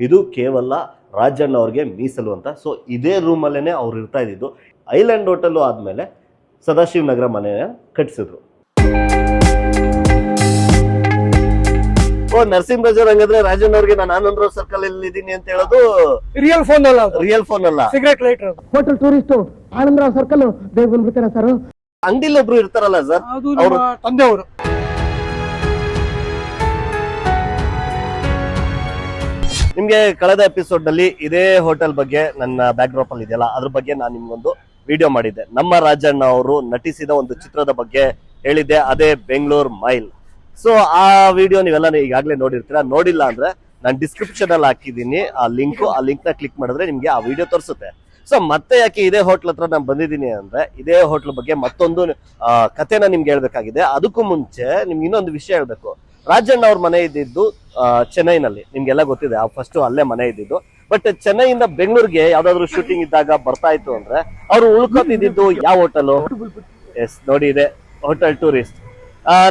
ಇದು ಕೇವಲ ರಾಜಣ್ಣ ಅವ್ರಿಗೆ ಮೀಸಲು ಅಂತ. ಸೊ ಇದೇ ರೂಮಲ್ಲೇ ಅವ್ರು ಇರ್ತಾ ಇದ್ದಿದ್ದು. ಐಲ್ಯಾಂಡ್ ಹೋಟೆಲು ಆದಮೇಲೆ ಸದಾಶಿವ ನಗರ ಮನೆಯ ಕಟ್ಟಿಸಿದ್ರು ಓ ನರಸಿಂಹರಾಜ್ ರಾಜನ್ ಹಂಗಾದ್ರೆ ರಾಜಣ್ಣ ಅವ್ರಿಗೆ ನಾನು ಆನಂದ್ರ ಸರ್ಕಲ್ ಅಲ್ಲಿ ಇದ್ದೀನಿ ಅಂತ ಹೇಳೋದು ರಿಯಲ್ ಫೋನ್ ಅಲ್ಲ ರಿಯಲ್ ಫೋನ್ ಅಲ್ಲ. Cigarette lighter hotel tourist ಆನಂದ್ರ circle ಬೇಗ ಬಂದ್ಬಿಡ್ತಾರೆ ಸರ್ ಅಂಗಡಿಲಿ ಒಬ್ರು ಇರ್ತಾರಲ್ಲ ಸರ್ ತಂದೆ ಅವ್ರು ನಿಮ್ಗೆ ಕಳೆದ ಎಪಿಸೋಡ್ನಲ್ಲಿ ಇದೇ ಹೋಟೆಲ್ ಬಗ್ಗೆ ನನ್ನ ಬ್ಯಾಕ್ ಡ್ರಾಪ್ ಅಲ್ಲಿ ಇದೆಯಲ್ಲ, ಅದ್ರ ಬಗ್ಗೆ ನಾನು ನಿಮ್ಗೊಂದು ವಿಡಿಯೋ ಮಾಡಿದ್ದೆ. ನಮ್ಮ ರಾಜಣ್ಣ ಅವರು ನಟಿಸಿದ ಒಂದು ಚಿತ್ರದ ಬಗ್ಗೆ ಹೇಳಿದ್ದೆ, ಅದೇ ಬೆಂಗಳೂರು ಮೈಲ್ ಸೊ ಆ ವಿಡಿಯೋ ನೀವೆಲ್ಲ ಈಗಾಗಲೇ ನೋಡಿರ್ತೀರಾ? ನೋಡಿಲ್ಲ ಅಂದ್ರೆ ನಾನು ಡಿಸ್ಕ್ರಿಪ್ಷನ್ ಅಲ್ಲಿ ಹಾಕಿದ್ದೀನಿ, ಆ ಲಿಂಕ್ ಆ ಲಿಂಕ್ನ ಕ್ಲಿಕ್ ಮಾಡಿದ್ರೆ ನಿಮ್ಗೆ ಆ ವಿಡಿಯೋ ತೋರಿಸುತ್ತೆ. ಸೊ ಮತ್ತೆ ಯಾಕೆ ಇದೇ ಹೋಟ್ಲ್ ಹತ್ರ ನಾನು ಬಂದಿದ್ದೀನಿ ಅಂದ್ರೆ, ಇದೇ ಹೋಟ್ಲ್ ಬಗ್ಗೆ ಮತ್ತೊಂದು ಕಥೆನ ನಿಮ್ಗೆ ಹೇಳ್ಬೇಕಾಗಿದೆ. ಅದಕ್ಕೂ ಮುಂಚೆ ನಿಮ್ಗೆ ಇನ್ನೊಂದು ವಿಷಯ ಹೇಳ್ಬೇಕು. ರಾಜಣ್ಣ ಅವ್ರ ಮನೆ ಇದ್ದಿದ್ದು ಚೆನ್ನೈನಲ್ಲಿ. ನಿಮ್ಗೆಲ್ಲ ಗೊತ್ತಿದೆ ಆ ಫಸ್ಟ್ ಅಲ್ಲೇ ಮನೆ ಇದ್ದಿದ್ದು. ಬಟ್ ಚೆನ್ನೈಯಿಂದ ಬೆಂಗಳೂರಿಗೆ ಯಾವ್ದಾದ್ರು ಶೂಟಿಂಗ್ ಇದ್ದಾಗ ಬರ್ತಾ ಇತ್ತು ಅಂದ್ರೆ ಅವ್ರು ಉಳ್ಕೊತಿದ್ದು ಯಾವ ಹೋಟೆಲ್ ಎಸ್ ನೋಡಿ ಇದೆ ಹೋಟೆಲ್ ಟೂರಿಸ್ಟ್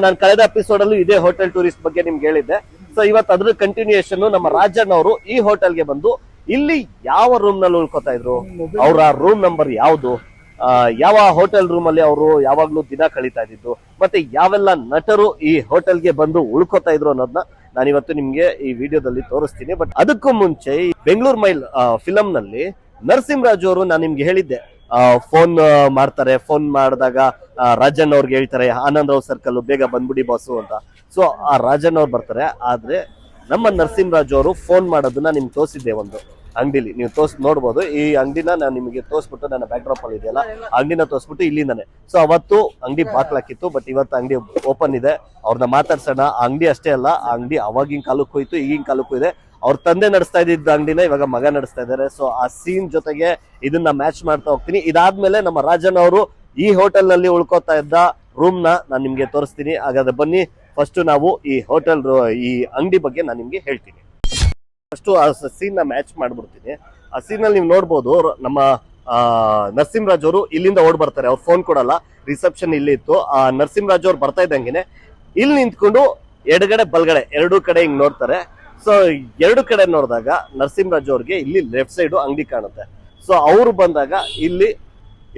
ನಾನು ಕಳೆದ ಎಪಿಸೋಡ್ ಅಲ್ಲೂ ಇದೇ ಹೋಟೆಲ್ ಟೂರಿಸ್ಟ್ ಬಗ್ಗೆ ನಿಮ್ಗೆ ಹೇಳಿದ್ದೆ. ಸೊ ಇವತ್ತು ಅದ್ರ ಕಂಟಿನ್ಯೂಯೇಷನ್ ನಮ್ಮ ರಾಜಣ್ಣ ಅವರು ಈ ಹೋಟೆಲ್ಗೆ ಬಂದು ಇಲ್ಲಿ ಯಾವ ರೂಮ್ನಲ್ಲಿ ಉಳ್ಕೊತಾ ಇದ್ರು? ಅವ್ರ ರೂಮ್ ನಂಬರ್ ಯಾವ್ದು? ಆ, ಯಾವ ಹೋಟೆಲ್ ರೂಮ್ ಅಲ್ಲಿ ಅವರು ಯಾವಾಗ್ಲೂ ದಿನ ಕಳೀತಾ ಇದ್ದಿದ್ದು? ಮತ್ತೆ ಯಾವೆಲ್ಲ ನಟರು ಈ ಹೋಟೆಲ್ಗೆ ಬಂದು ಉಳ್ಕೊತಾ ಇದ್ರು ಅನ್ನೋದನ್ನ ನಾನು ಇವತ್ತು ನಿಮ್ಗೆ ಈ ವಿಡಿಯೋದಲ್ಲಿ ತೋರಿಸ್ತೀನಿ. ಬಟ್ ಅದಕ್ಕೂ ಮುಂಚೆ ಬೆಂಗಳೂರು ಮೈಲ್ ಫಿಲಂ ನಲ್ಲಿ ನರಸಿಂಹರಾಜು ಅವರು ನಾನು ನಿಮ್ಗೆ ಹೇಳಿದ್ದೆ. ಫೋನ್ ಮಾಡ್ತಾರೆ. ಫೋನ್ ಮಾಡಿದಾಗ ರಾಜನ್ ಅವ್ರಿಗೆ ಹೇಳ್ತಾರೆ, ಆನಂದ್ ರಾವ್ ಸರ್ಕಲ್ ಬೇಗ ಬಂದ್ಬಿಡಿ ಬಾಸು ಅಂತ. ಸೊ ಆ ರಾಜನ್ ಅವ್ರು ಬರ್ತಾರೆ. ಆದ್ರೆ ನಮ್ಮ ನರಸಿಂಹರಾಜು ಅವರು ಫೋನ್ ಮಾಡೋದನ್ನ ನಿಮ್ಗೆ ತೋರಿಸಿದ್ದೆ ಒಂದು. ಅಂಗಡಿಲಿ. ನೀವು ತೋರ್ಸ್ ನೋಡ್ಬೋದು. ಈ ಅಂಗಡಿನ ನಾನು ನಿಮಗೆ ತೋರಿಸ್ಬಿಟ್ಟು ನನ್ನ ಬ್ಯಾಕ್ ಡ್ರಾಪ್ ಅಲ್ಲಿ ಇದೆಯಲ್ಲ ಅಂಗಡಿನ ತೋರಿಸ್ಬಿಟ್ಟು ಇಲ್ಲಿಂದಾನೆ. ಸೊ ಅವತ್ತು ಅಂಗಡಿ ಬಾಕ್ಲಾಕಿತ್ತು ಬಟ್ ಇವತ್ತು ಅಂಗಡಿ ಓಪನ್ ಇದೆ. ಅವ್ರನ್ನ ಮಾತಾಡ್ಸೋಣ. ಆ ಅಂಗಡಿ ಅಷ್ಟೇ ಅಲ್ಲ ಆ ಅಂಗಡಿ ಅವಾಗಿನ ಕಾಲಕ್ಕೂ ಹೋಯ್ತು ಈಗಿನ ಕಾಲಕ್ಕೂ ಇದೆ. ಅವ್ರ ತಂದೆ ನಡೆಸ್ತಾ ಇದ್ದಿದ್ದ ಅಂಗಡಿನ ಇವಾಗ ಮಗ ನಡೆಸ್ತಾ ಇದ್ದಾರೆ. ಸೊ ಆ ಸೀನ್ ಜೊತೆಗೆ ಇದನ್ನ ಮ್ಯಾಚ್ ಮಾಡ್ತಾ ಹೋಗ್ತೀನಿ. ಇದಾದ್ಮೇಲೆ ನಮ್ಮ ರಾಜನ್ ಅವರು ಈ ಹೋಟೆಲ್ನಲ್ಲಿ ಉಳ್ಕೋತಾ ಇದ್ದ ರೂಮ್ನ ನಾನು ನಿಮ್ಗೆ ತೋರಿಸ್ತೀನಿ. ಹಾಗಾದ್ರೆ ಬನ್ನಿ ಫಸ್ಟ್ ನಾವು ಈ ಹೋಟೆಲ್ ಈ ಅಂಗಡಿ ಬಗ್ಗೆ ನಾನು ನಿಮ್ಗೆ ಹೇಳ್ತೀನಿ. ಫಸ್ಟ್ ಆ ಸೀನ್ನ ನ ಮ್ಯಾಚ್ ಮಾಡ್ಬಿಡ್ತೀನಿ. ಆ ಸೀನ್ ಅಲ್ಲಿ ನೀವು ನೋಡ್ಬೋದು ನಮ್ಮ ನರಸಿಂಹರಾಜ್ ಅವರು ಇಲ್ಲಿಂದ ಓಡ್ ಬರ್ತಾರೆ. ಅವ್ರು ಫೋನ್ ಕೊಡಲ್ಲ. ರಿಸೆಪ್ಷನ್ ಇಲ್ಲಿ ಇತ್ತು. ಆ ನರಸಿಂಹರಾಜ್ ಅವ್ರು ಬರ್ತಾ ಇದ್ದಂಗೆನೆ ಇಲ್ಲಿ ನಿಂತ್ಕೊಂಡು ಎಡಗಡೆ ಬಲ್ಗಡೆ ಎರಡು ಕಡೆ ಹಿಂಗ್ ನೋಡ್ತಾರೆ. ಸೊ ಎರಡು ಕಡೆ ನೋಡಿದಾಗ ನರಸಿಂಹರಾಜ್ ಅವ್ರಿಗೆ ಇಲ್ಲಿ ಲೆಫ್ಟ್ ಸೈಡು ಅಂಗಡಿ ಕಾಣುತ್ತೆ. ಸೊ ಅವರು ಬಂದಾಗ ಇಲ್ಲಿ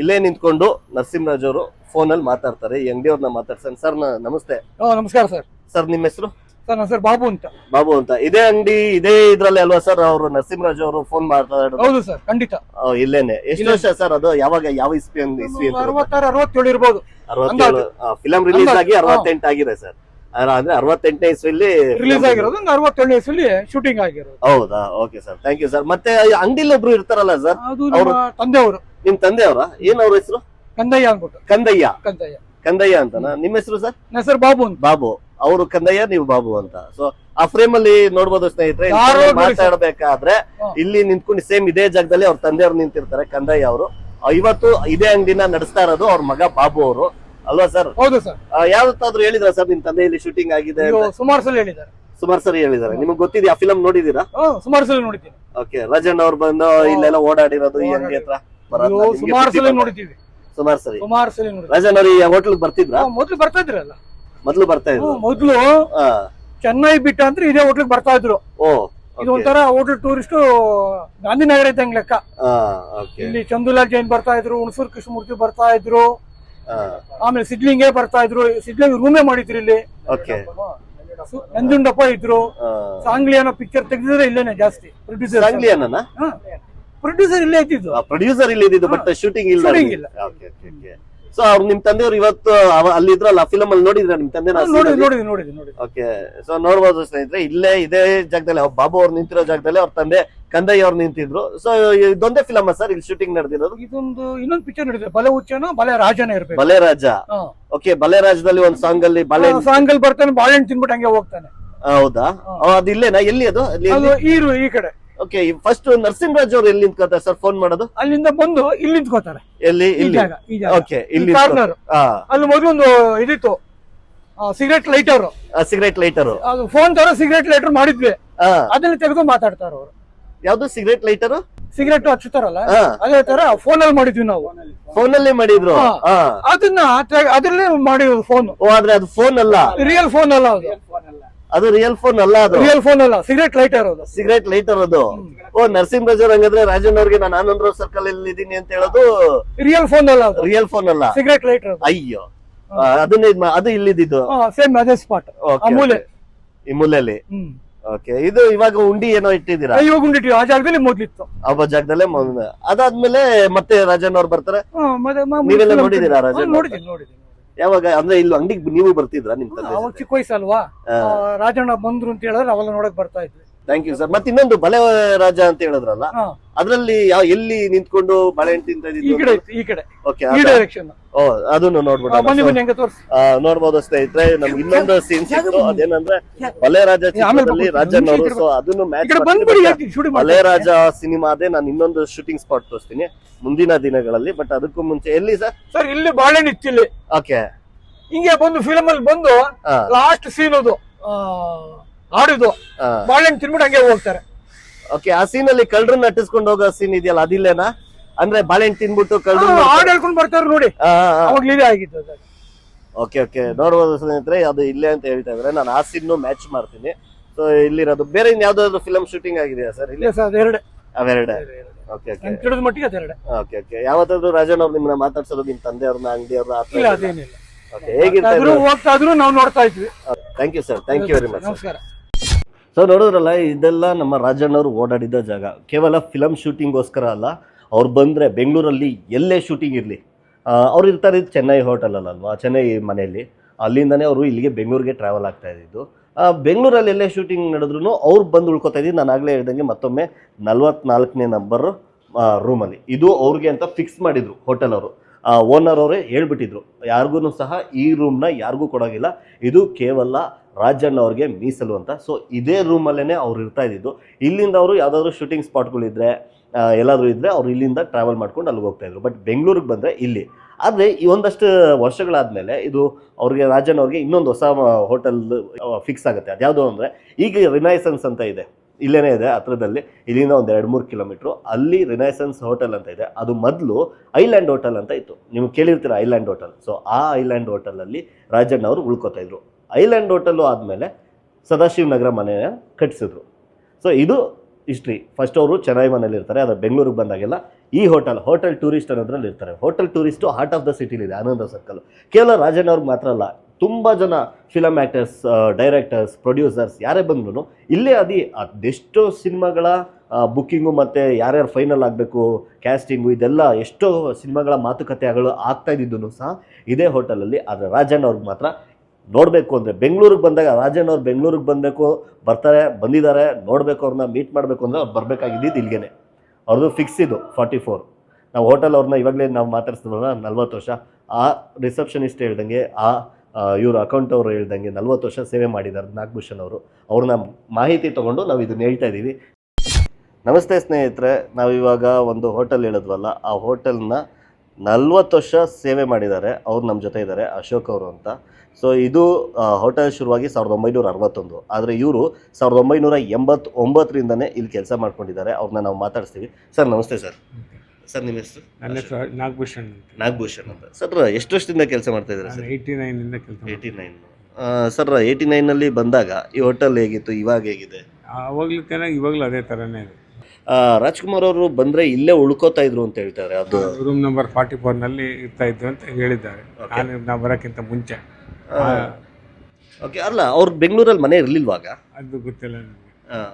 ಇಲ್ಲೇ ನಿಂತ್ಕೊಂಡು ನರಸಿಂಹರಾಜ್ ಅವರು ಫೋನಲ್ಲಿ ಅಲ್ಲಿ ಮಾತಾಡ್ತಾರೆ. ಈ ಅಂಗಡಿಯವ್ರನ್ನ ಮಾತಾಡ್ತಾರೆ ಸರ್ ನಮಸ್ತೆ. ನಮಸ್ಕಾರ ಸರ್. ಸರ್ ನಿಮ್ಮ ಹೆಸರು? ಸರ್ ನನ್ನ ಹೆಸರು ಬಾಬು ಅಂತ. ಬಾಬು ಅಂತ. ಇದೇ ಅಂಗಡಿ ಇದೇ ಇದ್ರಲ್ಲಿ ಅಲ್ವಾ ಸರ್ ಅವರು ನರಸಿಂಹರಾಜ್ ಅವರು ಫೋನ್ ಮಾಡ್ತಾರೆ ಹೌದು ಸರ್ ಖಂಡಿತ. ಇಲ್ಲೇನೆ. ಎಷ್ಟು ವರ್ಷ ಸರ್ ಅದು? ಯಾವಾಗ ಯಾವ ಇಸ್ವಿ ಇಸ್ವಿ ಅಂತ ಅರವತ್ತಾರು ಅರವತ್ತೇಳು ಇರ್ಬೋದು. ಅರವತ್ತೇಳು ಫಿಲಂ ರಿಲೀಸ್. ಆಗಿ ಅರವತ್ತೆಂಟು ಆಗಿದೆ ಸರ್. ಅಂದ್ರೆ ಅರವತ್ತೆಂಟನೇ ಇಸ್ವಿಲಿ ರಿಲೀಸ್ ಆಗಿರೋದು ಅರವತ್ತೇಳನೇ ಇಸ್ವಿಲಿ ಶೂಟಿಂಗ್ ಆಗಿರೋದು. ಹೌದಾ? Okay sir thank you sir ಮತ್ತೆ ಅಂಗಡಿಲಿ ಒಬ್ರು ಇರ್ತಾರಲ್ಲ ಸರ್ ಅವರು ತಂದೆಯವರು. ನಿಮ್ ತಂದೆಯವರ? ಏನ್ ಅವ್ರ ಹೆಸರು? ಕಂದಯ್ಯ ಅಂದ್ಬಿಟ್ಟು. ಕಂದಯ್ಯ. ಕಂದಯ್ಯ. ಕಂದಯ್ಯ ಅಂತನಾ? ನಿಮ್ಮ ಹೆಸರು ಸರ್ ನನ್ನ ಸರ್ ಬಾಬು ಅಂತ. ಬಾಬು. ಅವರು ಕಂದಯ್ಯ ನೀವು ಬಾಬು ಅಂತ. ಸೊ ಆ ಫ್ರೇಮ್ ಅಲ್ಲಿ ನೋಡ್ಬೋದು ಸ್ನೇಹಿತರೆ. ಮಾತಾಡ್ಬೇಕಾದ್ರೆ ಇಲ್ಲಿ ನಿಂತ್ಕೊಂಡು ಸೇಮ್ ಇದೇ ಜಾಗದಲ್ಲಿ ಅವ್ರ ತಂದೆಯವ್ರು ನಿಂತಿರ್ತಾರೆ ಕಂದಯ್ಯ ಅವರು. ಇವತ್ತು ಇದೇ ಅಂಗಡಿನ ನಡೆಸ್ತಾ ಇರೋದು ಅವ್ರ ಮಗ ಬಾಬು ಅವರು. ಅಲ್ವಾ ಸರ್ ಹೌದು ಸರ್ ಯಾವತ್ತಾದ್ರೂ ಹೇಳಿದ್ರ ಸರ್ ನಿಮ್ ತಂದೆ ಇಲ್ಲಿ ಶೂಟಿಂಗ್ ಆಗಿದೆ? ಸುಮಾರು ಸಲ ಹೇಳಿದ್ದಾರೆ. ಸುಮಾರು ಸರಿ ಹೇಳಿದಾರೆ ನಿಮ್ಗೆ ಗೊತ್ತಿದ್ಯಾ ಆ ಫಿಲಂ ನೋಡಿದೀರಾ ಸುಮಾರು ಸಲ ನೋಡಿದ್ದೀನಿ. ಓಕೆ ರಾಜಣ್ಣ ಅವ್ರು ಬಂದು ಇಲ್ಲೆಲ್ಲ ಓಡಾಡಿರೋದು ಈ ಅಂಗಡಿ ಹತ್ರ ಸುಮಾರು ಸಲ? ನೋಡಿದ್ದೀವಿ. ಸುಮಾರು ಸರಿ ಸುಮಾರು ಸಲ ರಾಜಣ್ಣ ಅವ್ರು ಈ ಹೋಟ್ಲ್ ಬರ್ತಿದ್ರ? ಮೊದ್ಲು ಬರ್ತಾ ಇದ್ರಲ್ಲ. ಮೊದ್ಲು ಬರ್ತಾ ಇದ್ರು. ಮೊದ್ಲು ಚೆನ್ನೈ ಬಿಟ್ಟ ಅಂದ್ರೆ ಇದೇ ಹೋಟ್ಲಿಗೆ ಬರ್ತಾ ಇದ್ರು. ಓ ಇದು ಒಂಥರ ಹೋಟೆಲ್ ಟೂರಿಸ್ಟ್ ಗಾಂಧಿನಗರ ಇದ್ದಂಗೆ ಲೆಕ್ಕ. ಇಲ್ಲಿ ಚಂದುಲಾಲ್ ಜೈನ್ ಬರ್ತಾ ಇದ್ರು ಹುಣಸೂರ್ ಕೃಷ್ಣಮೂರ್ತಿ ಬರ್ತಾ ಇದ್ರು. ಆಮೇಲೆ ಸಿಡ್ಲಿಂಗೇ ಬರ್ತಾ ಇದ್ರು. ಸಿಡ್ಲಿಂಗ್ ರೂಮೇ ಮಾಡಿದ್ರು ಇಲ್ಲಿ. ಓಕೆ ಸು- ನಂಜುಂಡಪ್ಪ ಇದ್ರು. ಸಾಂಗ್ಲಿ ಅನ್ನೋ ಪಿಕ್ಚರ್ ತೆಗೆದಿದ್ರೆ ಇಲ್ಲೇನೆ ಜಾಸ್ತಿ. ಪ್ರೊಡ್ಯೂಸರ್ ಸಾಂಗ್ಲಿ ಪ್ರೊಡ್ಯೂಸರ್ ಇಲ್ಲೇ ಇದ್ದಿದ್ದು. ಪ್ರೊಡ್ಯೂಸರ್ ಇಲ್ಲಿ ಇದ್ದಿದ್ದು ಬಟ್ ಶೂಟಿಂಗ್ ಇಲ್ಲ. ಸೊ ಅವ್ರು ನಿಮ್ ತಂದೆಯವ್ರು ಇವತ್ತು ಅಲ್ಲಿದ್ರಲ್ಲ ಅಲ್ಲಿ ಇದ್ರಲ್ಲ ಫಿಲಂ ಅಲ್ಲಿ ನೋಡಿದ್ರ ನಿಮ್ ತಂದೆ ನೋಡಿ ನೋಡಿದ್ವಿ ನೋಡಿದ್ವಿ ನೋಡಿದ್ವಿ ಓಕೆ ಸೊ ನೋಡ್ಬೋದು ಸ್ನೇಹಿತರೆ ಇಲ್ಲೇ ಇದೇ ಜಾಗದಲ್ಲಿ ಬಾಬು ಅವ್ರು ನಿಂತಿರೋ ಜಾಗದಲ್ಲಿ ಅವ್ರ ತಂದೆ ಕಂದಯ್ಯ ಅವ್ರು ನಿಂತಿದ್ರು. ಸೊ ಇದೊಂದೇ ಫಿಲಮ್ ಸರ್ ಇಲ್ಲಿ ಶೂಟಿಂಗ್ ನಡೆದಿರೋದು? ಇದೊಂದು ಇನ್ನೊಂದು ಪಿಕ್ಚರ್ ನಡೆದಿದೆ. ಬಲೆ ಉಚ್ಚನ ಬಲೆ ರಾಜನ ಇರ್ಬೇಕು. ಬಲೆ ರಾಜ. ಓಕೆ ಬಲೆ ರಾಜದಲ್ಲಿ ಒಂದ್ ಸಾಂಗ್ ಅಲ್ಲಿ ಬಲೆ ಅಲ್ಲಿ ಬರ್ತಾನೆ ಬಾಳೆಹಣ್ಣು ತಿನ್ಬಿಟ್ಟು ಹಂಗೆ ಹೋಗ್ತಾನೆ. ಹೌದಾ? ಅದಿಲ್ಲೇನಾ ಅದು ಇಲ್ಲೇನಾ? ಎಲ್ಲಿ ಅದು? ಈ ಕಡೆ. ಓಕೆ ಫಸ್ಟ್ ನರಸಿಂಹರಾಜ್ ಅವ್ರು ಎಲ್ಲಿ ನಿಂತ್ಕೋತಾರೆ ಸರ್ ಫೋನ್ ಮಾಡೋದು? ಅಲ್ಲಿಂದ ಬಂದು ಇಲ್ಲಿ ನಿಂತ್ಕೋತಾರೆ ಎಲ್ಲಿ? ಈ ಇಲ್ಲಿ? ಜಾಗ ಈ ಜಾಗ. ಓಕೆ ಇಲ್ಲಿ ಕಾರ್ನರ್. ಹಾ ಅಲ್ಲಿ ಮೊದಲೊಂದು ಒಂದು ಇದಿತ್ತು. ಸಿಗರೆಟ್ ಲೈಟರ್ ಸಿಗರೇಟ್ ಲೈಟರ್ ಅದು ಫೋನ್ ತರ ಸಿಗರೆಟ್ ಲೈಟರ್ ಮಾಡಿದ್ವಿ. ಹಾ ಅದನ್ನ ತೆಗೆದು ಮಾತಾಡ್ತಾರ ಅವರು. ಯಾವ್ದು ಸಿಗರೇಟ್ ಲೈಟರ್ ಸಿಗರೆಟ್ ಹಚ್ಚುತ್ತಾರಲ್ಲ? ಹಾ ಅದೇ ತರ ಫೋನ್ ಅಲ್ಲಿ ಮಾಡಿದ್ವಿ ನಾವು. ಫೋನ್ ಅಲ್ಲಿ ಮಾಡಿದ್ರು? ಹಾ. ಹಾ ಅದನ್ನ ಅದ್ರಲ್ಲೇ ಮಾಡಿರೋದು ಫೋನ್ ಓ ಆದ್ರೆ ಅದು ಫೋನ್ ಅಲ್ಲ. ರಿಯಲ್ ಫೋನ್ ಅಲ್ಲ ಅದು. ಅದು ರಿಯಲ್ ಫೋನ್ ಅಲ್ಲ ಅದು. ರಿಯಲ್ ಫೋನ್ ಅಲ್ಲ ಸಿಗರೇಟ್ ಲೈಟರ್ ಅದು. ಸಿಗರೇಟ್ ಲೈಟರ್ ಅದು. ಓ ನರಸಿಂಹರಾಜ್ ಹಂಗಂದ್ರೆ ಹಂಗಾದ್ರೆ ರಾಜನ್ ಅವ್ರಿಗೆ ನಾನು ಆನಂದರಾವ್ ಸರ್ಕಲ್ ಅಲ್ಲಿ ಇದೀನಿ ಅಂತ ಹೇಳೋದು ರಿಯಲ್ ಫೋನ್ ಅಲ್ಲ ಅದು. ರಿಯಲ್ ಫೋನ್ ಅಲ್ಲ. ಸಿಗರೇಟ್ ಲೈಟರ್ ಅಯ್ಯೋ. ಅದನ್ನ ಅದು ಇಲ್ಲಿದ್ದು ಸೇಮ್ ಅದೇ ಸ್ಪಾಟ್ ಅಮೂಲೆ ಈ ಮೂಲೆಯಲ್ಲಿ. ಓಕೆ ಇದು ಇವಾಗ ಉಂಡಿ ಏನೋ ಇಟ್ಟಿದ್ದೀರಾ? ಇವಾಗ ಉಂಡಿ ಆ ಜಾಗದಲ್ಲಿ ಮೊದ್ಲಿತ್ತು. ಒಬ್ಬ ಜಾಗದಲ್ಲೇ ಮೊದ್ಲು. ಅದಾದ್ಮೇಲೆ ಮತ್ತೆ ರಾಜನ್ ಅವ್ರು ಬರ್ತಾರೆ ನೀವೆಲ್ಲ film ರಾಜನ್ ನೋಡಿದ್ದೀನಿ. ಯಾವಾಗ ಅಂದ್ರೆ ಇಲ್ಲಿ ಅಂಗಡಿಗೆ ನೀವು ಬರ್ತಿದ್ರ ನಿಮ್ ತಂದೆ ಅವಾಗ ಚಿಕ್ಕ ವಯಸ್ಸಲ್ವಾ? ರಾಜಣ್ಣ ಬಂದ್ರು ಅಂತ ಹೇಳಿದ್ರೆ ಅವೆಲ್ಲ ನೋಡಕ್ ಬರ್ತಾ ಇದ್ವಿ. ಥ್ಯಾಂಕ್ ಯು ಸರ್ ಮತ್ತೆ ಇನ್ನೊಂದು ಬಲೆ ರಾಜ ಅಂತ ಹೇಳಿದ್ರಲ್ಲ ಅದರಲ್ಲಿ ಯಾವ ಎಲ್ಲಿ ನಿಂತ್ಕೊಂಡು ಬಳೆ ತಿಂತ ಈ ಕಡೆ ಇತ್ತು ಈ ಕಡೆ. ಓಕೆ ಈ ಡೈರೆಕ್ಷನ್ ಓ ಅದನ್ನು ಬನ್ನಿ ಬನ್ನಿ ಹಂಗೆ ತೋರಿಸಿ. ನೋಡ್ಬೋದು ಸ್ನೇಹಿತರೆ ನಮ್ಗೆ ಇನ್ನೊಂದು ಸೀನ್ ಸಿಕ್ತು. ಅದೇನಂದ್ರೆ ಬಲೆ ರಾಜ ಚಿತ್ರದಲ್ಲಿ. ರಾಜನ್ ಅವರು ಸೊ ಅದನ್ನು ಈ ಮ್ಯಾಚ್ ಕಡೆ ಬಂದ್ಬಿಡಿ ಹೇಳ್ತೀನಿ ಶೂಟಿಂಗ್ ಬಲೆ ರಾಜ ಸಿನಿಮಾ ಅದೇ ನಾನು ಇನ್ನೊಂದು ಶೂಟಿಂಗ್ ಸ್ಪಾಟ್ ತೋರಿಸ್ತೀನಿ ಮುಂದಿನ ದಿನಗಳಲ್ಲಿ ಬಟ್ ಅದಕ್ಕೂ ಮುಂಚೆ ಎಲ್ಲಿ ಸರ್? ಸರ್ ಇಲ್ಲಿ ಬಾಳೆಹಣ್ಣು ಇತ್ತಿಲ್ಲಿ ಓಕೆ ಹಿಂಗೆ ಬಂದು ಫಿಲಮ್ ಅಲ್ಲಿ ಬಂದು ಲಾಸ್ಟ್ ಸೀನ್ ಅದು. ಆ, ಹಾಡಿದ್ದು ಬಾಳೆಹಣ್ಣು ತಿನ್ಬಿಟ್ಟು ಹಂಗೆ ಹೋಗ್ತಾರೆ. ಓಕೆ ಆ ಸೀನ್ ಅಲ್ಲಿ ಕಳ್ಳರನ್ನ ಅಟ್ಟಿಸ್ಕೊಂಡು ಹೋಗೋ ಸೀನ್ ಇದೆಯಲ್ಲ ಅದಿಲ್ಲೇನಾ? ಅಂದ್ರೆ ಬಾಳೆಹಣ್ಣು ತಿನ್ಬಿಟ್ಟು ಕಳ್ಳರು ಆ, ಹಾಡು ಹೇಳ್ಕೊಂಡು ಬರ್ತಾರೆ ನೋಡಿ. ಅವಾಗ ಲೀಲೆ ಆಗಿತ್ತು. ಓಕೆ ಓಕೆ ನೋಡ್ಬೋದು ಸ್ನೇಹಿತರೆ ಅದು ಇಲ್ಲೇ ಅಂತ ಹೇಳ್ತಾ ಇದ್ರೆ ನಾನು ಆ ಸೀನ್ ಮ್ಯಾಚ್ ಮಾಡ್ತೀನಿ. ಸೊ ಇಲ್ಲಿರೋದು ಬೇರೆ ಇನ್ ಯಾವ್ದಾದ್ರು ಫಿಲಮ್ ಶೂಟಿಂಗ್ ಆಗಿದೆಯಾ ಸರ್ ಇಲ್ಲಿ? ಇಲ್ಲ ಸರ್ ಅವೆರಡೆ. ಓಕೆ ಓಕೆ ನನ್ ತಿಳಿದ ಮಟ್ಟಿಗೆ ಅದೆರಡೆ. ಓಕೆ ಓಕೆ ಯಾವತ್ತಾದ್ರೂ ರಾಜಣ್ಣ ಅವ್ರು ನಿಮ್ಮನ್ನ ಮಾತಾಡ್ಸೋದು ನಿಮ್ ತಂದೆಯವ್ರನ್ನ ಅಂಗಡಿಯವ್ರನ್ನ ಇಲ್ಲ ಅದೇನಿಲ್ಲ. ಓಕೆ ಹೇಗಿರ್ತಾ ಆದ್ರೂ ಹೋಗ್ತಾ ಇದ್ರು ನಾವು ನೋಡ್ತಾ ಇದ್ವಿ. Thank you sir thank you very much ನಮಸ್ಕಾರ. ಸೊ ನೋಡಿದ್ರಲ್ಲ, ಇದೆಲ್ಲ ನಮ್ಮ ರಾಜಣ್ಣವರು ಓಡಾಡಿದ ಜಾಗ. ಕೇವಲ ಫಿಲಮ್ ಶೂಟಿಂಗೋಸ್ಕರ ಅಲ್ಲ, ಅವ್ರು ಬಂದರೆ ಬೆಂಗಳೂರಲ್ಲಿ ಎಲ್ಲೇ ಶೂಟಿಂಗ್ ಇರಲಿ. ಅವ್ರು ಇರ್ತಾರೆ ಚೆನ್ನೈ ಹೋಟೆಲಲ್ಲಲ್ವಾ ಚೆನ್ನೈ ಮನೆಯಲ್ಲಿ. ಅಲ್ಲಿಂದನೇ ಅವರು ಇಲ್ಲಿಗೆ ಬೆಂಗಳೂರಿಗೆ ಟ್ರಾವೆಲ್ ಆಗ್ತಾ ಇದ್ದಿದ್ದು. ಬೆಂಗಳೂರಲ್ಲಿ ಎಲ್ಲೇ ಶೂಟಿಂಗ್ ನಡೆದ್ರು ಅವ್ರು ಬಂದು ಉಳ್ಕೊತಾ ಇದ್ದೀನಿ ನಾನು ಆಗಲೇ ಹೇಳ್ದಂಗೆ ಮತ್ತೊಮ್ಮೆ ನಲ್ವತ್ನಾಲ್ಕನೇ ನಂಬರ್ ರೂಮಲ್ಲಿ ಇದು ಅವ್ರಿಗೆ ಅಂತ ಫಿಕ್ಸ್ ಮಾಡಿದ್ರು ಹೋಟೆಲ್ ಅವರು. ಓನರ್ ಅವರೇ ಹೇಳ್ಬಿಟ್ಟಿದ್ರು. ಯಾರಿಗೂ ಸಹ ಈ ರೂಮ್ನ ಯಾರಿಗೂ ಕೊಡೋಗಿಲ್ಲ. ಇದು ಕೇವಲ ರಾಜಣ್ಣ ಅವ್ರಿಗೆ ಮೀಸಲು ಅಂತ. ಸೊ ಇದೇ ರೂಮಲ್ಲೇ ಅವ್ರು ಇರ್ತಾ ಇದ್ದಿದ್ದು. ಇಲ್ಲಿಂದ ಅವರು ಯಾವುದಾದ್ರು ಶೂಟಿಂಗ್ ಸ್ಪಾಟ್ಗಳಿದ್ರೆ ಎಲ್ಲಾದರೂ ಇದ್ದರೆ ಅವ್ರು ಇಲ್ಲಿಂದ ಟ್ರಾವೆಲ್ ಮಾಡ್ಕೊಂಡು ಅಲ್ಲಿಗೆ ಹೋಗ್ತಾ ಇದ್ರು. ಬಟ್ ಬೆಂಗಳೂರಿಗೆ ಬಂದರೆ ಇಲ್ಲಿ. ಆದರೆ ಈ ಒಂದಷ್ಟು ವರ್ಷಗಳಾದಮೇಲೆ ಇದು ಅವ್ರಿಗೆ ರಾಜಣ್ಣ ಅವ್ರಿಗೆ ಇನ್ನೊಂದು ಹೊಸ ಹೋಟೆಲ್ ಫಿಕ್ಸ್ ಆಗುತ್ತೆ. ಅದ್ಯಾವುದು ಅಂದರೆ ಈಗ ರಿನೈಸನ್ಸ್ ಅಂತ ಇದೆ. ಇಲ್ಲೇನೇ ಇದೆ ಹತ್ರದಲ್ಲಿ. ಇಲ್ಲಿಂದ ಒಂದು ಎರಡು ಮೂರು ಕಿಲೋಮೀಟ್ರು ಅಲ್ಲಿ ರಿನೈಸನ್ಸ್ ಹೋಟೆಲ್ ಅಂತ ಇದೆ. ಅದು ಮೊದಲು ಐಲ್ಯಾಂಡ್ ಹೋಟೆಲ್ ಅಂತ ಇತ್ತು. ನೀವು ಕೇಳಿರ್ತೀರ ಐಲ್ಯಾಂಡ್ ಹೋಟೆಲ್ ಸೊ ಆ ಐಲ್ಯಾಂಡ್ ಹೋಟೆಲಲ್ಲಿ ರಾಜಣ್ಣ ಅವರು ಉಳ್ಕೋತಾಯಿದ್ರು ಐಲ್ಯಾಂಡ್ ಹೋಟೆಲ್ಲು ಆದಮೇಲೆ ಸದಾಶಿವ ನಗರ ಮನೆಯ ಕಟ್ಟಿಸಿದ್ರು ಸೊ ಇದು ಹಿಸ್ಟ್ರಿ ಫಸ್ಟ್ ಅವರು ಚೆನ್ನೈ ಮನೇಲಿ ಇರ್ತಾರೆ ಆದರೆ ಬೆಂಗಳೂರಿಗೆ ಬಂದಾಗೆಲ್ಲ ಈ ಹೋಟೆಲ್ ಹೋಟೆಲ್ ಟೂರಿಸ್ಟ್ ಅನ್ನೋದ್ರಲ್ಲಿ ಇರ್ತಾರೆ. Hotel tourist heart of the ಸಿಟಿಲಿದೆ Ananda circle ಕೇವಲ ರಾಜಣ್ಣವ್ರಿಗೆ ಮಾತ್ರ ಅಲ್ಲ, ತುಂಬ ಜನ ಫಿಲಮ್ ಆ್ಯಕ್ಟರ್ಸ್ ಡೈರೆಕ್ಟರ್ಸ್ ಪ್ರೊಡ್ಯೂಸರ್ಸ್ ಯಾರೇ ಬಂದ್ರು ಇಲ್ಲೇ ಅದಿ ಅದೆಷ್ಟೋ ಸಿನಿಮಾಗಳ ಬುಕ್ಕಿಂಗು ಮತ್ತು ಯಾರ್ಯಾರು ಫೈನಲ್ ಆಗಬೇಕು ಕ್ಯಾಸ್ಟಿಂಗು ಇದೆಲ್ಲ ಎಷ್ಟೋ ಸಿನಿಮಾಗಳ ಮಾತುಕತೆಗಳು ಆಗ್ತಾ ಇದ್ದಿದ್ದು ಸಹ ಇದೇ ಹೋಟೆಲಲ್ಲಿ ಆದರೆ ರಾಜಣ್ಣ ಅವ್ರಿಗೆ ಮಾತ್ರ ನೋಡಬೇಕು ಅಂದರೆ ಬೆಂಗಳೂರಿಗೆ ಬಂದಾಗ ರಾಜಣ್ಣ ಅವ್ರು ಬೆಂಗಳೂರಿಗೆ ಬಂದಬೇಕು, ಬರ್ತಾರೆ, ಬಂದಿದ್ದಾರೆ, ನೋಡಬೇಕು ಅವ್ರನ್ನ ಮೀಟ್ ಮಾಡಬೇಕು ಅಂದರೆ ಅವ್ರು ಬರಬೇಕಾಗಿದ್ದು ಇಲ್ಲಿಗೆ ಅವ್ರದ್ದು ಫಿಕ್ಸ್ ಇದು ಫಾರ್ಟಿ ಫೋರ್ ನಾವು ಹೋಟೆಲ್ ಅವ್ರನ್ನ ಇವಾಗಲೇ ನಾವು ಮಾತಾಡ್ತಿದ್ವಲ್ಲ ನಲ್ವತ್ತು ವರ್ಷ. ಆ ರಿಸೆಪ್ಷನಿಸ್ಟ್ ಹೇಳ್ದಂಗೆ, ಆ ಇವರು ಅಕೌಂಟ್ ಅವರು ಹೇಳ್ದಂಗೆ ನಲ್ವತ್ತು ವರ್ಷ ಸೇವೆ ಮಾಡಿದ್ದಾರೆ ನಾಗಭೂಷಣ್ ಅವರು. ಅವ್ರನ್ನ ಮಾಹಿತಿ ತೊಗೊಂಡು ನಾವು ಇದನ್ನು ಹೇಳ್ತಾ ಇದ್ದೀವಿ ನಮಸ್ತೆ ಸ್ನೇಹಿತರೆ ನಾವಿವಾಗ ಒಂದು ಹೋಟೆಲ್ ಹೇಳಿದ್ವಲ್ಲ, ಆ ಹೋಟೆಲ್ನ ನಲ್ವತ್ತು ವರ್ಷ ಸೇವೆ ಮಾಡಿದ್ದಾರೆ. ಅವ್ರು ನಮ್ಮ ಜೊತೆ ಇದ್ದಾರೆ, ಅಶೋಕ್ ಅವರು ಅಂತ. ಸೊ ಇದು ಹೋಟೆಲ್ ಶುರುವಾಗಿ ಸಾವಿರದ ಒಂಬೈನೂರ ಅರವತ್ತೊಂದು. ಆದರೆ ಇವರು ಸಾವಿರದ ಒಂಬೈನೂರ ಎಂಬತ್ತೊಂಬತ್ತರಿಂದನೇ ಇಲ್ಲಿ ಕೆಲಸ ಮಾಡ್ಕೊಂಡಿದ್ದಾರೆ. ಅವ್ರನ್ನ ನಾವು ಮಾತಾಡಿಸ್ತೀವಿ. Sir namaste sir. ಸರ್ ನಿಮ್ಮ ಹೆಸರು ನನ್ನ ಹೆಸರು ನಾಗಭೂಷಣ್ ನಾಗಭೂಷಣ್ ಅಂತ. ಸರ್ ಎಷ್ಟು ವರ್ಷದಿಂದ ಕೆಲಸ ಮಾಡ್ತಾ ಇದ್ದಾರೆ ಸರ್? ಏಯ್ಟಿ ನೈನಿಂದ ಕೆಲಸ ಏಯ್ಟಿ ನೈನ್ ಸರ್ ಏಯ್ಟಿ ನೈನಲ್ಲಿ ಬಂದಾಗ ಈ ಹೋಟೆಲ್ ಹೇಗಿತ್ತು? ಇವಾಗ ಹೇಗಿದೆ? ಅವಾಗಲೂ ಚೆನ್ನಾಗಿ ಇವಾಗಲೂ ಅದೇ ಥರನೇ ಇದೆ. ರಾಜ್ಕುಮಾರ್ ಅವರು ಬಂದರೆ ಇಲ್ಲೇ ಉಳ್ಕೋತಾ ಇದ್ರು ಅಂತ ಹೇಳ್ತಾರೆ. ಅದು ರೂಮ್ ನಂಬರ್ ಫಾರ್ಟಿ ಫೋರ್ನಲ್ಲಿ ಇರ್ತಾ ಇದ್ರು ಅಂತ ಹೇಳಿದ್ದಾರೆ. ನಾನು ನಾವು ಬರೋಕ್ಕಿಂತ ಮುಂಚೆ. ಓಕೆ ಅಲ್ಲ ಅವ್ರು ಬೆಂಗಳೂರಲ್ಲಿ ಮನೆ ಇರ್ಲಿಲ್ವಾಗ? ಅದು ಗೊತ್ತಿಲ್ಲ ನನಗೆ.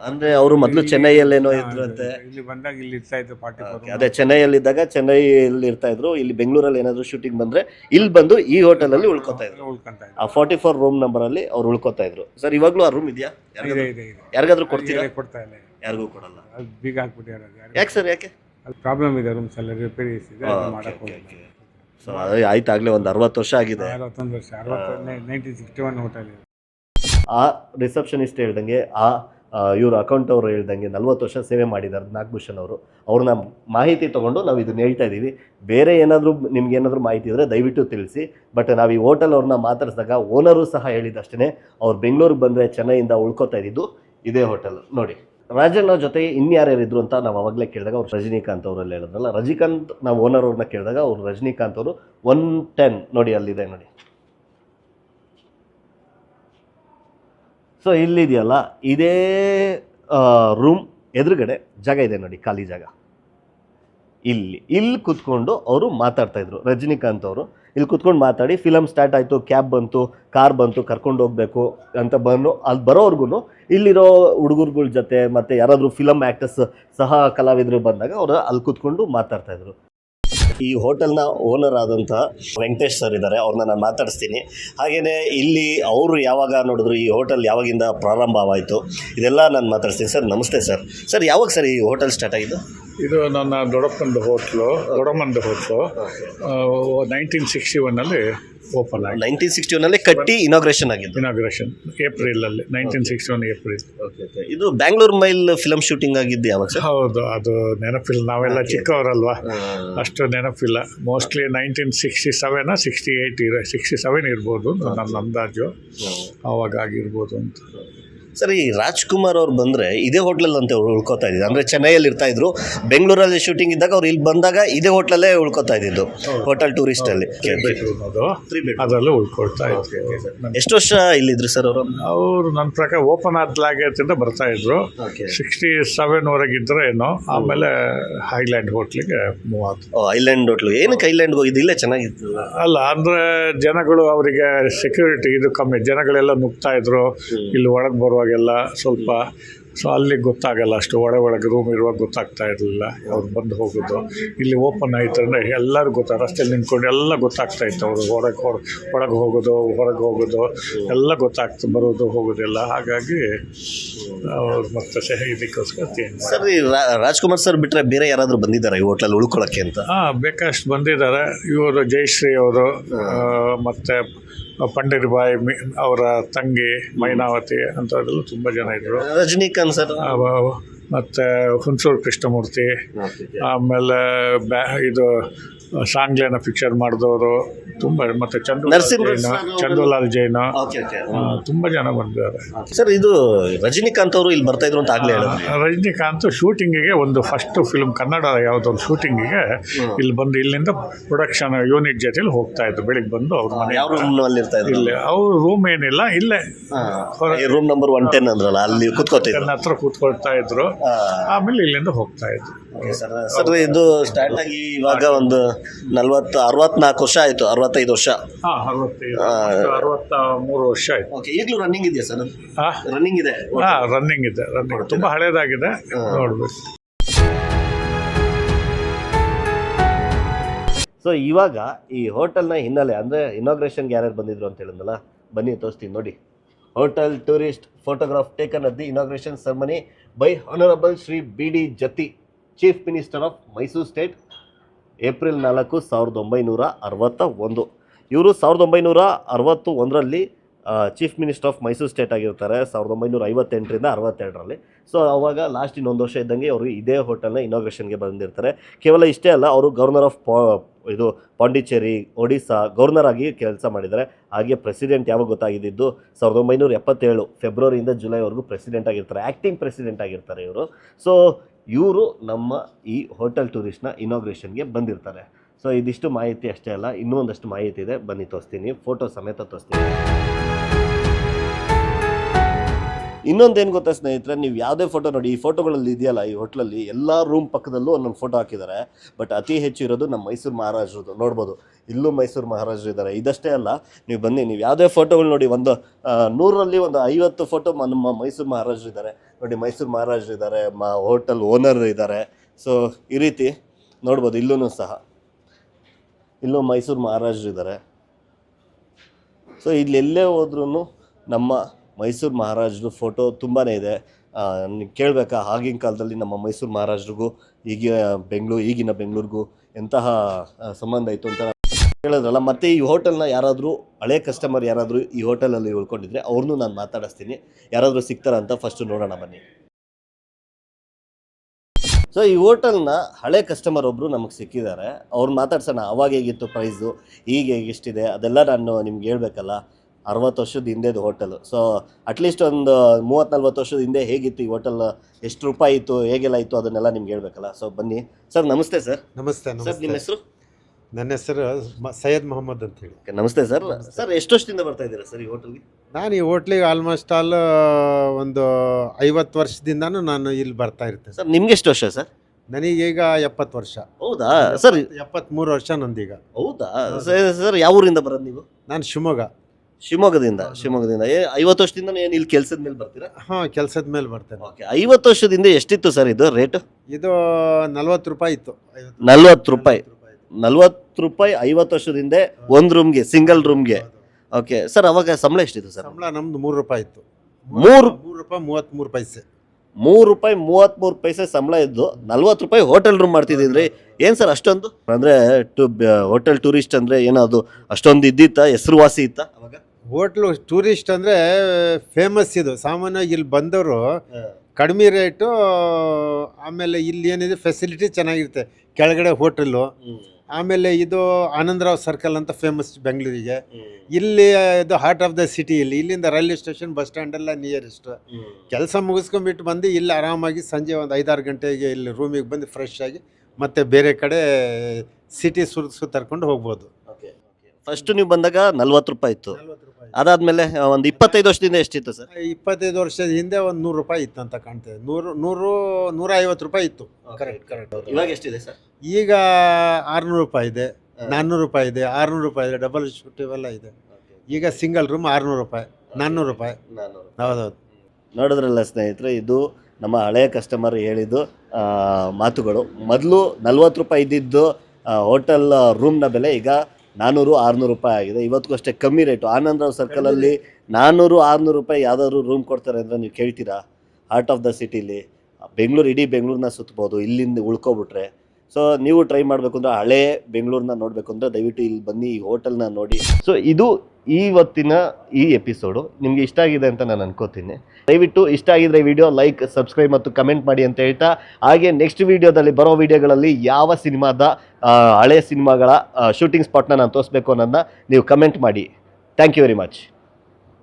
ಅಂದ್ರೆ ಅವರು ಮೊದಲು ಚೆನ್ನೈಯಲ್ಲೇನೋ ಅಂತೆ. ಇಲ್ಲಿ ಬಂದಾಗ ಇಲ್ಲಿ ಇರ್ತಾ ಇದ್ರು ಪಾರ್ಟಿ ಅದೇ ಚೆನ್ನೈಯಲ್ಲಿ ಚೆನ್ನೈಯಲ್ಲಿದ್ದಾಗ ಚೆನ್ನೈಯಲ್ಲಿ ಇರ್ತಾ ಇದ್ರು ಇಲ್ಲಿ ಬೆಂಗಳೂರಲ್ಲಿ ಏನಾದರೂ ಶೂಟಿಂಗ್ ಬಂದ್ರೆ ಇಲ್ಲಿ ಬಂದು ಈ ಹೋಟೆಲಲ್ಲಿ ಉಳ್ಕೊತಾ ಉಳ್ಕೋತಾ ಇದ್ರು. ಉಳ್ಕೊಂತ ಆ ಫಾರ್ಟಿ ಫೋರ್ ರೂಮ್ ನಂಬರ್ ಅಲ್ಲಿ ಅವ್ರು ಉಳ್ಕೊತಾ ಇದ್ರು. ಸರ್ ಇವಾಗ್ಲೂ ಆ ರೂಮ್ ಇದೆಯಾ? ಇದೆ ಇದೆ ಇದೆ. ಯಾರಿಗಾದ್ರೂ ಕೊಡ್ತೀರಾ? ಕೊಡ್ತಾ ಇಲ್ಲ ಯಾರಿಗೂ ಕೊಡಲ್ಲ. ಅದು ಬೀಗ ಯಾಕೆ ಸರ್ ಯಾಕೆ? ಅದು ಪ್ರಾಬ್ಲಮ್ ಇದೆ ರೂಮ್ಸ್ ಎಲ್ಲ ರಿಪೇರೀಸ್ ಇದೆ ಅದು ಮಾಡಕ್ಕೆ ಹೋಗಿಲ್ಲ ಸೊ ಅದೇ ಆಯ್ತಾಗ್ಲೇ ಒಂದು ಅರವತ್ತು ವರ್ಷ ಆಗಿದೆ. ಅರವತ್ತೊಂದು ವರ್ಷ ಅರವತ್ತು ನೈನ್ಟೀನ್ ಸಿಕ್ಸ್ಟಿ ಒನ್ ಹೋಟೆಲ್ ಇದೆ. ಆ ರಿಸೆಪ್ಷನಿಸ್ಟ್ ಹೇಳ್ದಂಗೆ ಆ ಇವರು ಅಕೌಂಟ್ ಅವರು ಹೇಳ್ದಂಗೆ ನಲ್ವತ್ತು ವರ್ಷ ಸೇವೆ ಮಾಡಿದ್ದಾರೆ ನಾಗಭೂಷಣ್ ಅವರು. ಅವ್ರನ್ನ ಮಾಹಿತಿ ತೊಗೊಂಡು ನಾವು ಇದನ್ನ ಹೇಳ್ತಾ ಇದ್ದೀವಿ ಬೇರೆ ಏನಾದರೂ ನಿಮ್ಗೆ ಏನಾದರೂ ಮಾಹಿತಿ ಇದ್ದರೆ ದಯವಿಟ್ಟು ತಿಳಿಸಿ. ಬಟ್ ನಾವು ಈ ಹೋಟೆಲ್ ಅವ್ರನ್ನ ಮಾತಾಡಿಸಿದಾಗ ಓನರು ಸಹ ಹೇಳಿದಷ್ಟೇ ಅವ್ರು ಬೆಂಗಳೂರಿಗೆ ಬಂದರೆ ಚೆನ್ನೈಯಿಂದ ಉಳ್ಕೋತಾ ಇದ್ದಿದ್ದು ಇದೇ ಹೋಟೆಲ್ ನೋಡಿ. ರಾಜಣ್ಣ ಜೊತೆ ಇನ್ಯಾರ್ಯಾರು ಇದ್ರು ಅಂತ ನಾವು ಅವಾಗಲೇ ಕೇಳಿದಾಗ ಅವ್ರು ರಜನಿಕಾಂತ್ ಅವರಲ್ಲಿ ಹೇಳಿದ್ರಲ್ಲ, ರಜನಿಕಾಂತ್ ನಾವು ಓನರ್ ಅವ್ರನ್ನ ಕೇಳಿದಾಗ ಅವ್ರು ರಜನಿಕಾಂತ್ ಅವರು ಒನ್ ಟೆನ್ ನೋಡಿ ಅಲ್ಲಿದೆ ನೋಡಿ. ಸೊ ಇಲ್ಲಿದೆಯಲ್ಲ, ಇದೇ ರೂಮ್ ಎದುರುಗಡೆ ಜಾಗ ಇದೆ ನೋಡಿ, ಖಾಲಿ ಜಾಗ. ಇಲ್ಲಿ ಇಲ್ಲಿ ಕೂತ್ಕೊಂಡು ಅವರು ಮಾತಾಡ್ತಾ ಇದ್ರು, ರಜನಿಕಾಂತ್ ಅವರು. ಇಲ್ಲಿ ಕುತ್ಕೊಂಡು ಮಾತಾಡಿ ಫಿಲಮ್ ಸ್ಟಾರ್ಟ್ ಆಯಿತು ಕ್ಯಾಬ್ ಬಂತು ಕಾರ್ ಬಂತು, ಕರ್ಕೊಂಡು ಹೋಗಬೇಕು ಅಂತ ಬಂದು, ಅಲ್ಲಿ ಬರೋರ್ಗು ಇಲ್ಲಿರೋ ಹುಡುಗರುಗಳ ಜೊತೆ ಮತ್ತು ಯಾರಾದರೂ ಫಿಲಮ್ ಆ್ಯಕ್ಟರ್ಸ್ ಸಹ, ಕಲಾವಿದರು ಬಂದಾಗ ಅವರು ಅಲ್ಲಿ ಕುತ್ಕೊಂಡು ಮಾತಾಡ್ತಾ ಇದ್ರು. ಈ ಹೋಟೆಲ್ನ ಓನರ್ ಆದಂಥ ವೆಂಕಟೇಶ್ ಸರ್ ಇದ್ದಾರೆ, ಅವ್ರನ್ನ ನಾನು ಮಾತಾಡಿಸ್ತೀನಿ. ಹಾಗೆಯೇ ಇಲ್ಲಿ ಅವರು ಯಾವಾಗ ನೋಡಿದ್ರು ಈ ಹೋಟೆಲ್ ಯಾವಾಗಿಂದ ಪ್ರಾರಂಭವಾಯಿತು, ಇದೆಲ್ಲ ನಾನು ಮಾತಾಡ್ತೀನಿ ಸರ್ ನಮಸ್ತೆ ಸರ್ ಸರ್ ಯಾವಾಗ ಸರ್ ಈ ಹೋಟೆಲ್ ಸ್ಟಾರ್ಟ್ ಆಗಿದ್ದು? ಇದು ನನ್ನ ದೊಡ್ಡಪ್ಪನದು ಹೋಟ್ಲು ದೊಡ್ಡಮ್ಮನದು ಹೋಟ್ಲು ನೈನ್ಟೀನ್ ಸಿಕ್ಸ್ಟಿ ಒನ್ನಲ್ಲಿ ಓಪನ್ ಆಗಿ ನೈನ್ಟೀನ್ ಸಿಕ್ಸ್ಟಿ ಒನ್ನಲ್ಲಿ ಕಟ್ಟಿ ಇನಾಗ್ರೇಷನ್ ಆಗಿದ್ದು. ಇನಾಗ್ರೇಷನ್ ಏಪ್ರಿಲಲ್ಲಿ ನೈನ್ಟೀನ್ ಸಿಕ್ಸ್ಟಿ ಒನ್ ಏಪ್ರಿಲ್ ಇದು ಬ್ಯಾಂಗ್ಳೂರ್ ಮೈಲ್ ಫಿಲಮ್ ಶೂಟಿಂಗ್ ಆಗಿದ್ದು ಯಾವಾಗ ಸರ್? ಹೌದು ಅದು ನೆನಪಿಲ್ಲ ನಾವೆಲ್ಲ ಚಿಕ್ಕವರಲ್ವಾ? ಅಷ್ಟು ನೆನಪಿಲ್ಲ. Mostly nineteen sixty seven sixty eight ಇರೋ ಸಿಕ್ಸ್ಟಿ ಸೆವೆನ್ ಇರ್ಬೋದು ನನ್ನ ಅಂದಾಜು. ಅವಾಗ ಆಗಿರ್ಬೋದು ಅಂತ. ಸರ್ ಈ ರಾಜ್ಕುಮಾರ್ ಅವ್ರು ಬಂದರೆ ಇದೇ ಹೋಟ್ಲಲ್ಲಿ ಅಂತ ಅವ್ರು ಉಳ್ಕೋತಾ ಇದ್ದಿದ್ದು. ಅಂದರೆ ಚೆನ್ನೈಯಲ್ಲಿ ಇರ್ತಾ ಇದ್ರು. ಬೆಂಗಳೂರಲ್ಲಿ ಶೂಟಿಂಗ್ ಇದ್ದಾಗ ಅವ್ರು ಇಲ್ಲಿ ಬಂದಾಗ ಇದೇ ಹೋಟ್ಲಲ್ಲೇ ಉಳ್ಕೋತಾ ಇದ್ದಿದ್ದು. ಹೋಟೆಲ್ ಟೂರಿಸ್ಟಲ್ಲಿ ಅದರಲ್ಲೂ ಉಳ್ಕೊಳ್ತಾ ಇದ್ವಿ ಎಷ್ಟು ವರ್ಷ ಇಲ್ಲಿದ್ರು ಸರ್ ಅವರು? ಅವರು ನನ್ನ ಪ್ರಕಾರ ಓಪನ್ ಆದ್ಲಾಗತ್ತಿಂದ ಬರ್ತಾ ಇದ್ರು. ಸಿಕ್ಸ್ಟಿ ಸೆವೆನ್ ವರೆಗಿದ್ರೆ ಏನೋ ಆಮೇಲೆ ಹೈಲ್ಯಾಂಡ್ ಹೋಟ್ಲಿಗೆ ಮೂವತ್ತು ಐಲ್ಯಾಂಡ್ ಹೋಟ್ಲು ಏನಕ್ಕೆ ಐಲ್ಯಾಂಡ್ ಹೋಗಿದ್ದು? ಇಲ್ಲೇ ಚೆನ್ನಾಗಿತ್ತು. ಅಲ್ಲ ಅಂದ್ರೆ ಜನಗಳು ಅವರಿಗೆ ಸೆಕ್ಯೂರಿಟಿ ಇದು ಕಮ್ಮಿ. ಜನಗಳೆಲ್ಲ ನುಗ್ತಾ ಇದ್ರು. ಇಲ್ಲಿ ಒಳಗೆ ಬರುವಾಗೆಲ್ಲ ಸ್ವಲ್ಪ ಸೊ ಅಲ್ಲಿ ಗೊತ್ತಾಗಲ್ಲ ಅಷ್ಟು. ಒಳ ಒಳಗೆ ರೂಮ್ ಇರುವಾಗ ಗೊತ್ತಾಗ್ತಾ ಇರಲಿಲ್ಲ. ಅವ್ರು ಬಂದು ಹೋಗೋದು. ಇಲ್ಲಿ ಓಪನ್ ಆಯಿತು ಅಂದರೆ ಎಲ್ಲರೂ ಗೊತ್ತಾ ರಸ್ತೆಯಲ್ಲಿ ನಿಂತ್ಕೊಂಡು ಎಲ್ಲ ಗೊತ್ತಾಗ್ತಾ ಇತ್ತು ಅವರು. ಹೊರಗೆ ಹೊರ ಒಳಗೆ ಹೋಗೋದು ಹೊರಗೆ ಹೋಗೋದು ಎಲ್ಲ ಗೊತ್ತಾಗ್ತು. ಬರೋದು ಹೋಗೋದೆಲ್ಲ ಹಾಗಾಗಿ ಅವ್ರು ಮತ್ತೆ ಸಹ ಇದಕ್ಕೋಸ್ಕರ ಸರ್ ರಾಜ್ಕುಮಾರ್ ಸರ್ ಬಿಟ್ಟರೆ ಬೇರೆ ಯಾರಾದರೂ ಬಂದಿದ್ದಾರೆ ಈ ಹೋಟ್ಲಲ್ಲಿ ಉಳ್ಕೊಳ್ಳೋಕ್ಕೆ ಅಂತ? ಹಾಂ ಬೇಕಷ್ಟು ಬಂದಿದ್ದಾರೆ. ಇವರು ಜಯಶ್ರೀ ಅವರು ಮತ್ತು ಪಂಡಿರ್ಬಾಯಿ ಮಿ ಅವರ ತಂಗಿ ಮೈನಾವತಿ ಅಂಥದ್ದೆಲ್ಲ ತುಂಬ ಜನ ಇದ್ದರು. ರಜನಿಕಾಂತ್ ಸರ್. ಮತ್ತು ಹುಣಸೂರು ಕೃಷ್ಣಮೂರ್ತಿ ಆಮೇಲೆ ಬ್ಯಾ ಇದು ಸಾಂಗ್ಲೇನ ಪಿಕ್ಚರ್ ಮಾಡಿದವರು ತುಂಬ ಮತ್ತು ಚಂದು ನರಸಿಂಹ ಅವರು- ಜೈನ ಓಕೆ ಓಕೆ. ಆ, ತುಂಬ ಜನ ಬಂದಿದ್ದಾರೆ. ಸರ್ ಇದು ರಜನಿಕಾಂತ್ ಅವರು ಇಲ್ಲಿ ಬರ್ತಾ ಇದ್ರು ಅಂತ ಆಗ್ಲೇ ರಜನಿಕಾಂತ್ ಶೂಟಿಂಗಿಗೆ ಒಂದು ಫಸ್ಟ್ ಫಿಲ್ಮ್ ಕನ್ನಡ ಯಾವುದೊಂದು ಶೂಟಿಂಗಿಗೆ ಇಲ್ಲಿ ಬಂದು ಇಲ್ಲಿಂದ ಪ್ರೊಡಕ್ಷನ್ ಯೂನಿಟ್ ಜೊತೆಲಿ ಹೋಗ್ತಾ ಇದ್ರು. ಬೆಳಿಗ್ಗೆ ಬಂದು ಅವ್ರ ಮನೆ ಯಾವ ಇರ್ತಾ ಇದ್ರು? ಇಲ್ಲಿ ಅವ್ರ ರೂಮ್ ಏನಿಲ್ಲ ಇಲ್ಲೇ. ರೂಮ್ ನಂಬರ್ ಒನ್ ಟೆನ್ ಅಂದ್ರಲ್ಲ ಅಲ್ಲಿ ಕುತ್ಕೋತಿದ್ರು ನನ್ನ ಹತ್ರ ಕೂತ್ಕೊಳ್ತಾ ಇದ್ರು. ಆಮೇಲೆ ಇಲ್ಲಿಂದ ಹೋಗ್ತಾ ಇದ್ರು. ಸರ್. ಸರ್ ಇದು ಸ್ಟಾರ್ಟ್ ಆಗಿ ಇವಾಗ ಒಂದು ನಲ್ವತ್ತು ಅರವತ್ನಾಲ್ಕು ವರ್ಷ ಆಯ್ತು ಅರವತ್ತೈದು ವರ್ಷ. ಹಾಂ ಅರವತ್ತೈದು ಅರವತ್ತ ಮೂರು ವರ್ಷ ಆಯ್ತು. ಓಕೆ ಈಗಲೂ ರನ್ನಿಂಗ್ ಇದೆಯಾ ಸರ್? ಹಾಂ? ರನ್ನಿಂಗ್ ಇದೆ? ಹಾಂ ರನ್ನಿಂಗ್ ಇದೆ ರನ್ನಿಂಗ್ ತುಂಬ ಹಳೇದಾಗಿದೆ. ನೋಡ್ಬೇಕು. ಸೊ ಇವಾಗ ಈ ಹೋಟೆಲ್ನ ಹಿನ್ನೆಲೆ ಅಂದರೆ ಇನಾಗ್ರೇಷನ್ಗೆ ಯಾರ್ಯಾರು ಬಂದಿದ್ರು ಅಂತ ಹೇಳಿದ್ನಲ್ಲ? ಬನ್ನಿ ತೋರಿಸ್ತೀನಿ ನೋಡಿ. Hotel tourist photograph taken at the inauguration ceremony by honourable Shri B D Jatti chief minister of Mysuru state April ನಾಲ್ಕು ಸಾವಿರದ ಒಂಬೈನೂರ ಅರವತ್ತ ಒಂದು. ಇವರು ಸಾವಿರದ ಒಂಬೈನೂರ ಅರವತ್ತು ಒಂದರಲ್ಲಿ chief minister of Mysuru state ಆಗಿರ್ತಾರೆ, ಸಾವಿರದ ಒಂಬೈನೂರ ಐವತ್ತೆಂಟರಿಂದ ಅರವತ್ತೆರಡರಲ್ಲಿ. ಸೊ ಅವಾಗ ಲಾಸ್ಟ್ ಇನ್ನೊಂದು ವರ್ಷ ಇದ್ದಂಗೆ ಅವರು ಇದೇ ಹೋಟೆಲ್ನ ಇನಾಗ್ರೇಷನ್ಗೆ ಬಂದಿರ್ತಾರೆ. ಕೇವಲ ಇಷ್ಟೇ ಅಲ್ಲ, ಅವರು ಗವರ್ನರ್ ಆಫ್ ಪಾ, ಇದು ಪಾಂಡಿಚೇರಿ, ಒಡಿಸ್ಸಾ ಗವರ್ನರ್ ಆಗಿ ಕೆಲಸ ಮಾಡಿದ್ದಾರೆ. ಹಾಗೆ ಪ್ರೆಸಿಡೆಂಟ್ ಯಾವಾಗ ಗೊತ್ತಾಗಿದ್ದು, ಸಾವಿರದ ಒಂಬೈನೂರ ಎಪ್ಪತ್ತೇಳು ಫೆಬ್ರವರಿಯಿಂದ ಜುಲೈವರೆಗೂ ಪ್ರೆಸಿಡೆಂಟ್ ಆಗಿರ್ತಾರೆ ಆ್ಯಕ್ಟಿಂಗ್ ಪ್ರೆಸಿಡೆಂಟ್ ಆಗಿರ್ತಾರೆ ಇವರು. ಸೊ ಇವರು ನಮ್ಮ ಈ ಹೋಟೆಲ್ ಟೂರಿಸ್ಟ್ನ ಇನಾಗ್ರೇಷನ್ಗೆ ಬಂದಿರ್ತಾರೆ. ಸೊ ಇದಿಷ್ಟು ಮಾಹಿತಿ ಅಷ್ಟೇ ಅಲ್ಲ, ಇನ್ನೂ ಒಂದಷ್ಟು ಮಾಹಿತಿ ಇದೆ. ಬನ್ನಿ, ತೋರಿಸ್ತೀನಿ. ಫೋಟೋ ಸಮೇತ ತೋರಿಸ್ತೀನಿ. ಇನ್ನೊಂದೇನು ಗೊತ್ತಾ ಸ್ನೇಹಿತರೆ, ನೀವು ಯಾವುದೇ ಫೋಟೋ ನೋಡಿ, ಈ ಫೋಟೋಗಳಲ್ಲಿ ಇದೆಯಲ್ಲ, ಈ ಹೋಟ್ಲಲ್ಲಿ ಎಲ್ಲ ರೂಮ್ ಪಕ್ಕದಲ್ಲೂ ಒಂದೊಂದು ಫೋಟೋ ಹಾಕಿದ್ದಾರೆ. ಬಟ್ ಅತಿ ಹೆಚ್ಚು ಇರೋದು ನಮ್ಮ ಮೈಸೂರು ಮಹಾರಾಜರದು ನೋಡ್ಬೋದು. ಇಲ್ಲೂ ಮೈಸೂರು ಮಹಾರಾಜರು ಇದ್ದಾರೆ. ಇದಷ್ಟೇ ಅಲ್ಲ, ನೀವು ಬನ್ನಿ, ನೀವು ಯಾವುದೇ ಫೋಟೋಗಳು ನೋಡಿ, ಒಂದು ನೂರರಲ್ಲಿ ಒಂದು ಐವತ್ತು ಫೋಟೋ ನಮ್ಮ ಮೈಸೂರು ಮಹಾರಾಜರು ಇದ್ದಾರೆ. ನೋಡಿ, ಮೈಸೂರು ಮಹಾರಾಜರು ಇದ್ದಾರೆ, ಮಾ ಹೋಟೆಲ್ ಓನರ್ ಇದ್ದಾರೆ. ಸೊ ಈ ರೀತಿ ನೋಡ್ಬೋದು ಇಲ್ಲೂ ಸಹ. ಇಲ್ಲೂ ಮೈಸೂರು ಮಹಾರಾಜರು ಇದ್ದಾರೆ. ಸೊ ಇಲ್ಲೆಲ್ಲೇ ಹೋದ್ರೂ ನಮ್ಮ ಮೈಸೂರು ಮಹಾರಾಜರು ಫೋಟೋ ತುಂಬಾ ಇದೆ. ಕೇಳಬೇಕಾ, ಆಗಿನ ಕಾಲದಲ್ಲಿ ನಮ್ಮ ಮೈಸೂರು ಮಹಾರಾಜರಿಗೂ ಈಗ ಬೆಂಗಳೂರು, ಈಗಿನ ಬೆಂಗಳೂರಿಗೂ ಎಂತಹ ಸಂಬಂಧ ಇತ್ತು ಅಂತ ಹೇಳಿದ್ರಲ್ಲ ಮತ್ತೆ ಈ ಹೋಟೆಲ್ನ ಯಾರಾದರೂ, ಹಳೆ ಕಸ್ಟಮರ್ ಯಾರಾದರೂ ಈ ಹೋಟೆಲಲ್ಲಿ ಉಳ್ಕೊಂಡಿದ್ರೆ ಅವ್ರನ್ನೂ ನಾನು ಮಾತಾಡಿಸ್ತೀನಿ. ಯಾರಾದರೂ ಸಿಗ್ತಾರ ಅಂತ ಫಸ್ಟ್ ನೋಡೋಣ ಬನ್ನಿ. ಸೊ ಈ ಹೋಟೆಲ್ನ ಹಳೆ ಕಸ್ಟಮರ್ ಒಬ್ಬರು ನಮಗೆ ಸಿಕ್ಕಿದ್ದಾರೆ. ಅವ್ರು ಮಾತಾಡ್ಸೋಣ, ಅವಾಗ ಹೇಗಿತ್ತು ಪ್ರೈಸು ಈಗ ಹೇಗಿಷ್ಟಿದೆ, ಅದೆಲ್ಲ ನಾನು ನಿಮ್ಗೆ ಹೇಳ್ಬೇಕಲ್ಲ. ಅರವತ್ತು ವರ್ಷದ ಹಿಂದೆದು ಹೋಟೆಲು ಸೊ ಅಟ್ಲೀಸ್ಟ್ ಒಂದು ಮೂವತ್ತು ನಲ್ವತ್ತು ವರ್ಷದ ಹಿಂದೆ ಹೇಗಿತ್ತು ಈ ಹೋಟೆಲ್ ಎಷ್ಟು ರೂಪಾಯಿ ಇತ್ತು? ಹೇಗೆಲ್ಲ ಇತ್ತು? ಅದನ್ನೆಲ್ಲ ನಿಮ್ಗೆ ಹೇಳ್ಬೇಕಲ್ಲ. ಸೊ ಬನ್ನಿ. ಸರ್ ನಮಸ್ತೆ ಸರ್ ನಮಸ್ತೆ ಸರ್ ನಿಮ್ಮ ನಮಸ್ತೆ ಹೆಸರು? ನನ್ನ ಹೆಸರು ಮ- ಸೈಯದ್ ಮೊಹಮ್ಮದ್ ಅಂತ ಹೇಳಿ. ನಮಸ್ತೆ ಸರ್ ಸರ್ ಎಷ್ಟು ವರ್ಷದಿಂದ ಬರ್ತಾ ಇದ್ದೀರಾ ಸರ್ ಈ ಹೋಟೆಲ್ಗೆ ನಾನು ಈ ಹೋಟ್ಲಿಗೆ ಆಲ್ಮೋಸ್ಟ್ ಆಲ್ ಒಂದು ಐವತ್ತು ವರ್ಷದಿಂದನೂ ನಾನು ಇಲ್ಲಿ ಬರ್ತಾ ಇರ್ತೇನೆ. ಸರ್ ನಿಮ್ಗೆ ಎಷ್ಟು ವರ್ಷ ಸರ್ ನನಗೀಗ ಎಪ್ಪತ್ತು ವರ್ಷ. ಹೌದಾ? ಸರ್ ಎಪ್ಪತ್ತ್ಮೂರು ವರ್ಷ ನಂದೀಗ. ಹೌದಾ? ಸರ್ ಸರ್ ಯಾವ ಊರಿಂದ ಬರೋದು ನೀವು? ನಾನು ಶಿವಮೊಗ್ಗ. ಶಿವಮೊಗ್ಗದಿಂದ ಶಿವಮೊಗ್ಗದಿಂದ. ಏ ಐವತ್ತು ವರ್ಷದಿಂದ ಏನು ಇಲ್ಲಿ ಕೆಲಸದ ಮೇಲೆ ಬರ್ತೀರಾ? ಹಾಂ ಕೆಲಸದ ಮೇಲೆ ಬರ್ತೇನೆ. ಓಕೆ ಐವತ್ತು ವರ್ಷದಿಂದ ಎಷ್ಟಿತ್ತು ಸರ್ ಇದು ರೇಟ್? ಇದು ನಲ್ವತ್ತು ರೂಪಾಯಿ ಇತ್ತು. ನಲ್ವತ್ತು ರೂಪಾಯಿ. ನಲ್ವತ್ತು ರೂಪಾಯಿ ಐವತ್ತು ವರ್ಷದಿಂದ ಒಂದು ರೂಮ್ಗೆ ಸಿಂಗಲ್ ರೂಮ್ಗೆ ಓಕೆ ಸರ್ ಅವಾಗ ಸಂಬಳ ಎಷ್ಟಿತ್ತು ಸರ್? ಸಂಬಳ ನಮ್ದು ಮೂರು ರೂಪಾಯಿ ಇತ್ತು. ಮೂರು? ಮೂರು ರೂಪಾಯಿ ಮೂವತ್ತ್ಮೂರು ಪೈಸೆ. ಮೂರು ರೂಪಾಯಿ ಮೂವತ್ತ್ಮೂರು ಪೈಸೆ ಸಂಬಳ ಇದ್ದು ನಲ್ವತ್ತು ರೂಪಾಯಿ ಹೋಟೆಲ್ ರೂಮ್ ಮಾಡ್ತಿದ್ದೀರಿ ಏನು ಸರ್ ಅಷ್ಟೊಂದು? ಅಂದರೆ ಟು ಹೋಟೆಲ್ ಟೂರಿಸ್ಟ್ ಅಂದರೆ ಏನದು? ಅಷ್ಟೊಂದು ಇದ್ದಿತ್ತ? ಹೆಸರುವಾಸಿ ಇತ್ತ ಅವಾಗ? ಹೋಟ್ಲು ಟೂರಿಸ್ಟ್ ಅಂದರೆ ಫೇಮಸ್ ಇದು. ಸಾಮಾನ್ಯವಾಗಿ ಇಲ್ಲಿ ಬಂದವರು ಕಡಿಮೆ ರೇಟು ಆಮೇಲೆ ಇಲ್ಲಿ ಏನಿದೆ ಫೆಸಿಲಿಟಿ ಚೆನ್ನಾಗಿರುತ್ತೆ. ಕೆಳಗಡೆ ಹೋಟೆಲ್ಲು ಆಮೇಲೆ ಇದು ಆನಂದರಾವ್ ಸರ್ಕಲ್ ಅಂತ ಫೇಮಸ್ ಬೆಂಗಳೂರಿಗೆ. ಇಲ್ಲಿ ಇದು ಹಾರ್ಟ್ ಆಫ್ ದ ಸಿಟಿ ಇಲ್ಲಿ. ಇಲ್ಲಿಂದ ರೈಲ್ವೆ ಸ್ಟೇಷನ್ ಬಸ್ ಸ್ಟ್ಯಾಂಡ್ ಎಲ್ಲ ನಿಯರೆಸ್ಟ್ ಕೆಲಸ ಮುಗಿಸ್ಕೊಂಬಿಟ್ಟು ಬಂದು ಇಲ್ಲಿ ಆರಾಮಾಗಿ ಸಂಜೆ ಒಂದು ಐದಾರು ಗಂಟೆಗೆ ಇಲ್ಲಿ ರೂಮಿಗೆ ಬಂದು ಫ್ರೆಶ್ ಆಗಿ ಮತ್ತೆ ಬೇರೆ ಕಡೆ ಸಿಟಿ ಸುರಿಸು ಸುತ್ತರ್ಕೊಂಡು ಹೋಗ್ಬೋದು. ಫಸ್ಟ್ ನೀವು ಬಂದಾಗ ನಲ್ವತ್ತು ರೂಪಾಯಿ ಇತ್ತು. ಅದಾದ್ಮೇಲೆ ಒಂದು ಇಪ್ಪತ್ತೈದು ವರ್ಷದಿಂದ ಎಷ್ಟಿತ್ತು ಸರ್? ಇಪ್ಪತ್ತೈದು ವರ್ಷದ ಹಿಂದೆ ಒಂದು ನೂರು ರೂಪಾಯಿ ಇತ್ತು ಅಂತ ಕಾಣ್ತದೆ. ನೂರು ನೂರು ನೂರ ಐವತ್ತು ರೂಪಾಯಿ ಇತ್ತು. ಕರೆಕ್ಟ್ ಕರೆಕ್ಟ್ ಇವಾಗ ಎಷ್ಟಿದೆ ಸರ್? ಈಗ ಆರುನೂರು ರೂಪಾಯಿ ಇದೆ ನಾನ್ನೂರು ರೂಪಾಯಿ ಇದೆ ಆರುನೂರು ರೂಪಾಯಿ ಇದೆ ಡಬಲ್ ಶೂಟ್ ಇವೆಲ್ಲ ಇದೆ. ಈಗ ಸಿಂಗಲ್ ರೂಮ್ ಆರುನೂರು ರೂಪಾಯಿ ನಾನ್ನೂರು ರೂಪಾಯಿ. ಹೌದೌದು. ನೋಡಿದ್ರಲ್ಲ ಸ್ನೇಹಿತರೆ ಇದು ನಮ್ಮ ಹಳೆಯ ಕಸ್ಟಮರ್ ಹೇಳಿದ್ದು ಮಾತುಗಳು. ಮೊದಲು ನಲ್ವತ್ತು ರೂಪಾಯಿ ಇದ್ದಿದ್ದು ಹೋಟೆಲ್ ರೂಮ್ನ ಬೆಲೆ ಈಗ ನಾನ್ನೂರು ಆರುನೂರು ರೂಪಾಯಿ ಆಗಿದೆ. ಇವತ್ತಿಗೂ ಅಷ್ಟೇ ಕಮ್ಮಿ ರೇಟು ಆನಂದರಾವ್ ಸರ್ಕಲಲ್ಲಿ ನಾನ್ನೂರು ಆರುನೂರು ರೂಪಾಯಿ ಯಾವ್ದಾದ್ರು ರೂಮ್ ಕೊಡ್ತಾರೆ ಅಂದರೆ ನೀವು ಕೇಳ್ತೀರಾ? ಹಾರ್ಟ್ ಆಫ್ ದ ಸಿಟಿಲಿ ಬೆಂಗಳೂರು ಇಡೀ ಬೆಂಗಳೂರನ್ನ ಸುತ್ತಬೋದು ಇಲ್ಲಿಂದ ಉಳ್ಕೊಬಿಟ್ರೆ. ಸೊ ನೀವು ಟ್ರೈ ಮಾಡಬೇಕು ಅಂದ್ರೆ ಹಳೆ ಬೆಂಗಳೂರನ್ನ ನೋಡಬೇಕು ಅಂದ್ರೆ ದಯವಿಟ್ಟು ಇಲ್ಲಿ ಬನ್ನಿ ಈ ಹೋಟೆಲ್ನ ನೋಡಿ. ಸೊ ಇದು ಇವತ್ತಿನ ಈ ಎಪಿಸೋಡು ನಿಮಗೆ ಇಷ್ಟ ಆಗಿದೆ ಅಂತ ನಾನು ಅನ್ಕೋತೀನಿ. ದಯವಿಟ್ಟು ಇಷ್ಟ ಆಗಿದ್ರೆ ವಿಡಿಯೋ ಲೈಕ್, ಸಬ್ಸ್ಕ್ರೈಬ್ ಮತ್ತು ಕಮೆಂಟ್ ಮಾಡಿ ಅಂತ ಹೇಳ್ತಾ, ಹಾಗೆ ನೆಕ್ಸ್ಟ್ ವಿಡಿಯೋದಲ್ಲಿ ಬರೋ ವಿಡಿಯೋಗಳಲ್ಲಿ ಯಾವ ಸಿನಿಮಾದ ಹಳೆಯ ಹಳೆ ಸಿನಿಮಾಗಳ ಶೂಟಿಂಗ್ ಸ್ಪಾಟ್ನ ನಾನು ತೋರಿಸ್ಬೇಕು ಅನ್ನೋದನ್ನ ನೀವು ಕಮೆಂಟ್ ಮಾಡಿ. Thank you very much